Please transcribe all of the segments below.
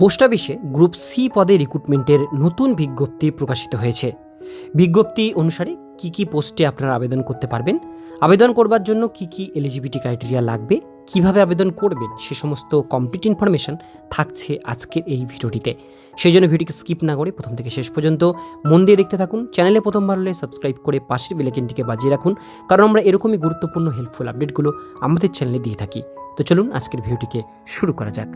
Post অফিসে group C পদে রিক্রুটমেন্টের নতুন বিজ্ঞপ্তি প্রকাশিত হয়েছে। বিজ্ঞপ্তি অনুসারে কি কি পোস্টে আপনারা আবেদন করতে পারবেন, আবেদন করবার জন্য কি কি এলিজিবিলিটি ক্রাইটেরিয়া লাগবে, কীভাবে আবেদন করবেন, সে সমস্ত কমপ্লিট ইনফরমেশন থাকছে আজকের এই ভিডিওটিতে। সেই জন্য ভিডিওকে স্কিপ না করে প্রথম থেকে শেষ পর্যন্ত মন দিয়ে দেখতে থাকুন চ্যানেলে প্রথমবার হলে সাবস্ক্রাইব করে পাশের বেলেকেনটিকে বাজিয়ে রাখুন, কারণ আমরা এরকমই গুরুত্বপূর্ণ হেল্পফুল আপডেটগুলো আমাদের চ্যানেলে দিয়ে থাকি। তো চলুন আজকের ভিডিওটিকে শুরু করা যাক।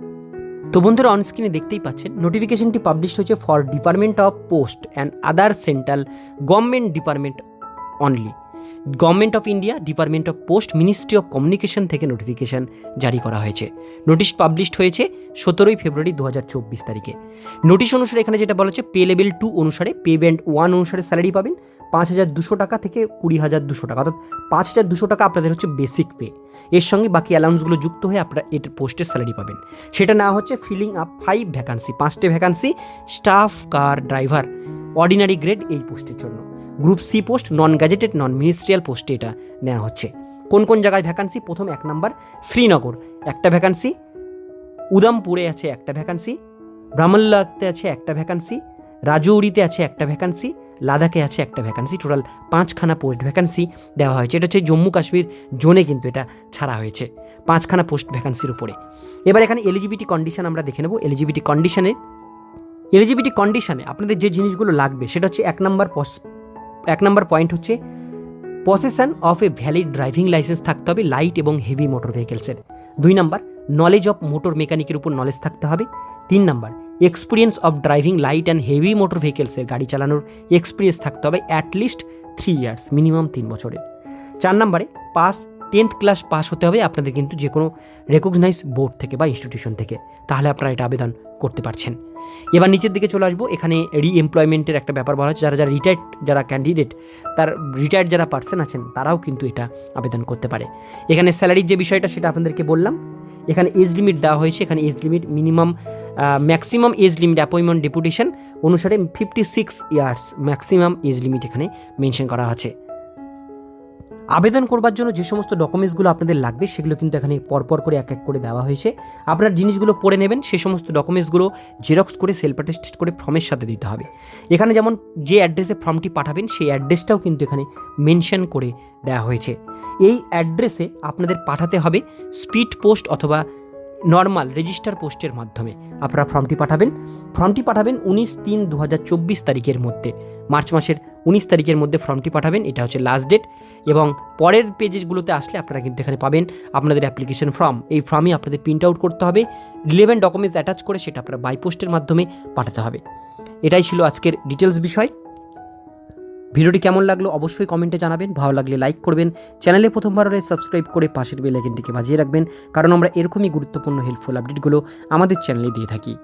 তো বন্ধুরা অনস্ক্রিনে দেখতেই পাচ্ছেন নোটিফিকেশনটি পাবলিশ হয়েছে for department of post and other central government department only government of India department of post ministry of communication থেকে নোটিফিকেশন জারি করা হয়েছে। নোটিশ পাবলিশড হয়েছে সতেরোই ফেব্রুয়ারি দু হাজার চব্বিশ তারিখে। নোটিশ অনুসারে এখানে যেটা বলা হচ্ছে পে লেভেল টু অনুসারে পে ব্যান্ড ওয়ান অনুসারে স্যালারি পাবেন। পাঁচ হাজার দুশো টাকা থেকে কুড়ি হাজার দুশো টাকা। অর্থাৎ পাঁচ হাজার দুশো টাকা আপনাদের হচ্ছে বেসিক পে এর সঙ্গে বাকি অ্যালাউন্সগুলো যুক্ত হয়ে আপনারা এর পোস্টের স্যালারি পাবেন। সেটা না হচ্ছে filling up five vacancy পাঁচটে vacancy staff car driver ordinary grade এই পোস্টের জন্য। Group C post non gazetted non ministerial পোস্টে এটা নেওয়া হচ্ছে। কোন কোন জায়গায় ভ্যাকান্সি প্রথম এক নাম্বার, শ্রীনগর। একটা ভ্যাকান্সি উদামপুরে আছে একটা ভ্যাকান্সি ব্রাহ্মণলাতে আছে একটা ভ্যাকান্সি রাজৌরিতে আছে একটা ভ্যাকান্সি লাদাখে আছে একটা ভ্যাকান্সি টোটাল পাঁচখানা পোস্ট ভ্যাকান্সি দেওয়া হয়েছে। এটা হচ্ছে জম্মু কাশ্মীর জোনে কিন্তু এটা ছাড়া হয়েছে, পাঁচখানা পোস্ট ভ্যাকান্সির উপরে। এবার এখানে এলিজিবিলিটি কন্ডিশন আমরা দেখে নেব। এলিজিবিলিটি কন্ডিশনে এলিজিবিলিটি কন্ডিশনে আপনাদের যে জিনিসগুলো লাগবে, সেটা হচ্ছে এক নম্বর এক নম্বর পয়েন্ট হচ্ছে possession of a valid driving licence থাকতে হবে লাইট এবং হেভি মোটর ভেহিকেলসের দুই নাম্বার নলেজ অফ মোটর মেকানিকের উপর নলেজ থাকতে হবে। তিন number experience of driving light and heavy motor ভেহিকেলসের গাড়ি চালানোর এক্সপিরিয়েন্স থাকতে হবে অ্যাটলিস্ট থ্রি ইয়ার্স মিনিমাম তিন বছরের। চার নম্বরে পাস টেন্থ ক্লাস পাস হতে হবে আপনাদের কিন্তু যে কোনো রেকগনাইজ বোর্ড থেকে বা ইনস্টিটিউশন থেকে। তাহলে আপনারা এটা আবেদন করতে পারছেন। এবার নিচের দিকে চলে আসব। এখানে রি এমপ্লয়মেন্টের একটা ব্যাপার বলা হচ্ছে। যারা যারা রিটায়ার্ড যারা ক্যান্ডিডেট তার রিটায়ার্ড যারা পার্সন আছেন, তারাও কিন্তু এটা আবেদন করতে পারে। এখানে স্যালারির যে বিষয়টা, সেটা আপনাদেরকে বললাম। এখানে এজ লিমিট দেওয়া হয়েছে। এখানে age limit minimum maximum age limit appointment deputation অনুসারে fifty six years maximum age limit এখানে মেনশন করা আছে। আবেদন করবার জন্য যে সমস্ত ডকুমেন্টসগুলো আপনাদের লাগবে, সেগুলো কিন্তু এখানে পরপর করে এক এক করে দেওয়া হয়েছে। আপনার জিনিসগুলো পড়ে নেবেন সেই সমস্ত ডকুমেন্টসগুলো জেরক্স করে সেলফ অ্যাটেস্টেড করে ফর্মের সাথে দিতে হবে। এখানে যেমন যে অ্যাড্রেসে ফর্মটি পাঠাবেন, সেই অ্যাড্রেসটাও কিন্তু এখানে মেনশন করে দেওয়া হয়েছে। এই অ্যাড্রেসে আপনাদের পাঠাতে হবে স্পিড পোস্ট অথবা নর্মাল রেজিস্টার পোস্টের মাধ্যমে। আপনারা ফর্মটি পাঠাবেন। ফর্মটি পাঠাবেন উনিশ তিন দু তারিখের মধ্যে, মার্চ মাসের উনিশ তারিখের মধ্যে ফর্মটি পাঠাবেন, এটা হচ্ছে লাস্ট ডেট এবং পরের পেজেসগুলোতে আসলে আপনারা কিন্তু এখানে পাবেন আপনাদের অ্যাপ্লিকেশন ফর্ম এই ফর্মই আপনাদের প্রিন্ট আউট করতে হবে রিলেভেন্ট ডকুমেন্টস অ্যাটাচ করে সেটা আপনারা বাই পোস্টের মাধ্যমে পাঠাতে হবে। এটাই ছিল আজকের ডিটেলস বিষয়। ভিডিওটি কেমন লাগল অবশ্যই কমেন্টে জানাবেন, ভালো লাগলে লাইক করবেন চ্যানেলে প্রথমবার সাবস্ক্রাইব করে পাশের বেল আইকনটিকে বাজিয়ে রাখবেন, কারণ আমরা এরকমই গুরুত্বপূর্ণ হেল্পফুল আপডেটগুলো আমাদের চ্যানেলে দিয়ে থাকি।